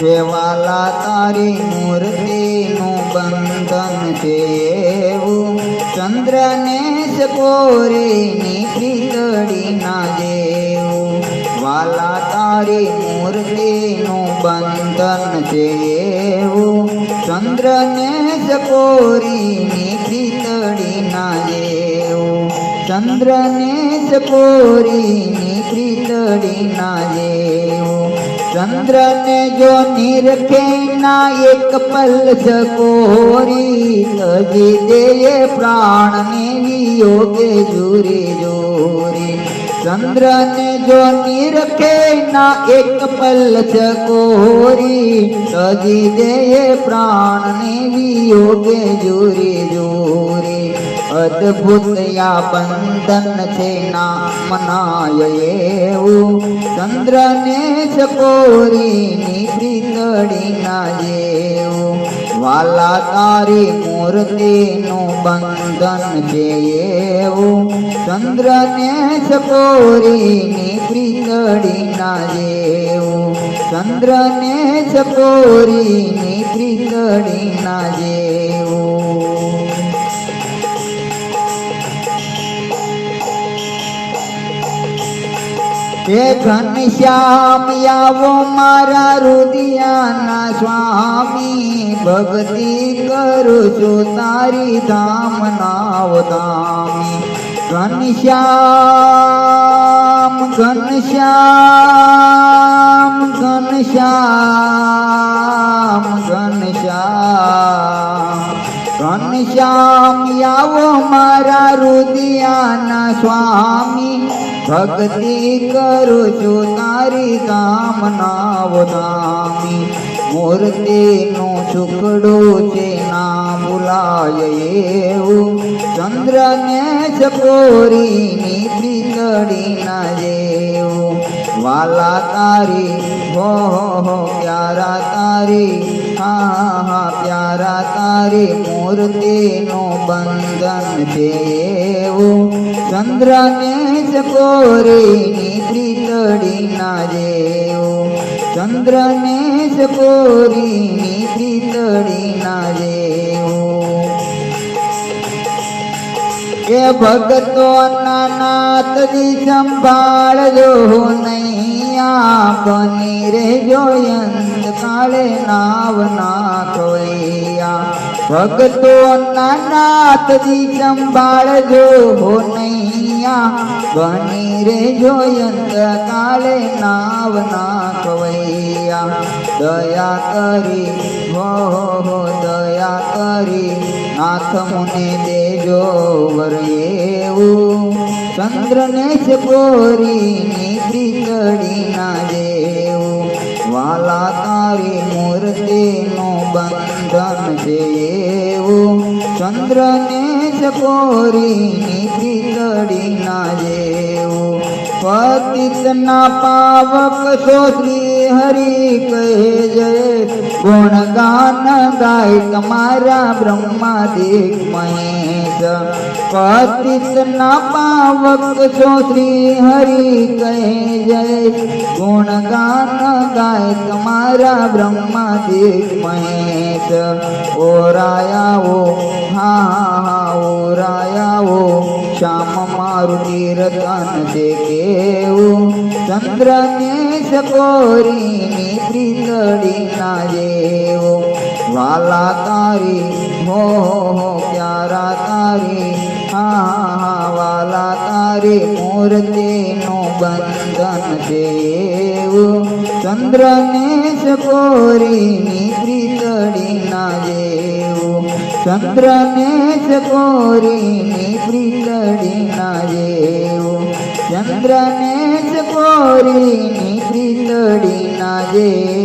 સેવાલા તારી મૂર્તિનું બંધન એવું ચંદ્રને સકોરીની પ્રીતડી ના દેવું. વાલા તારી મૂર્તિનું બંધન એવું ચંદ્રને સકોરીની પ્રીતડી ના જેવું ચંદ્રને સકોરીની પ્રીતડી ના જેવું ચંદ્રને જો નિરખે ના એક પલ સકોરી તજી દે પ્રાણને વિયોગે જુરી જોરી. ચંદ્રને જો નિરખે ના એક પલ જકોરી લગી દેયે પ્રાણ પ્રાણને યોગે જુરી જોરી. અદ્ભુત યા બંધન છે ના મનાય એવું ચંદ્રને ચકોરીની પ્રીતડી ના જેવું વાલા તારી મૂર્તિનું બંધન છે એવું ચંદ્રને ચકોરીની પ્રીતડી ના જેવું ચંદ્રને ચકોરીની પ્રીતડી ના જેવું હે ઘનશ્યામ આવો મારા રુદિયાના સ્વામી ભક્તિ કરું છું તારી ધામ નાવ ધામી ઘનશ્યામ ઘનશ્યામ ઘનશ્યામ ઘનશ્યામ ઘનશ્યામ આવો મારા રુદિયાના સ્વામી ભક્તિ કરું છું તારી કામ નાવ નામી. મૂર્તિનું સુખડું છે ના ભૂલાય એવું. ચંદ્રને ચકોરીની પ્રીતડી ના જેવું. વાલા તારી હો હો, પ્યારા તારી. હા હા, પ્યારા તારી મૂર્તિનું બંધન છે એવું. ચંદ્રને ચકોરીની પ્રીતડી ના જેવું ચંદ્રને ચકોરીની પ્રીતડી ના જેવું એ ભગતો નાનાથજી સંભાળજો નૈયા આપની રેજો અંત કાળે નાવ નાખવૈયા ભગતો નાનાથજી સંભાળજો નૈયા. બની રેજો જોયંત કાલે નાવ ના કવૈયા દયા કરી, હો હો હો, દયા કરી. નાથ મુને દેજો વર એવું. ચંદ્રને ચકોરીની કડી ના દેવું વાલા તારી મૂર્તિનું બંધન છે ચંદ્રને ચકોરીની પ્રીતડી ના જેવો. પતિતના પાવક સો હરિ કહે જય. ગુણગાન ગાય તમારા બ્રહ્માદિક મહેશ. પતિતના પાવક છો શ્રી હરિ કહે જય. ગુણગાન ગાય તમારા બ્રહ્માદિક મહેશ. ઓરાયાઓ હા હા ઓરાયાઓ શ્યામ મારું કીર્તન જે કેવું ચંદ્રને સકોરીની પ્રીતડી ના જેવો વાલા તારી હો, પ્યારા તારી વાલા તારી મૂર્તિનું બંધન છે એવું ચંદ્રને સકોરીની પ્રીતડી ના જેવું ચંદ્રને ચકોરીની પ્રીતડી ના જેવું ચંદ્રને ચકોરીની પ્રીતડી ના જેવું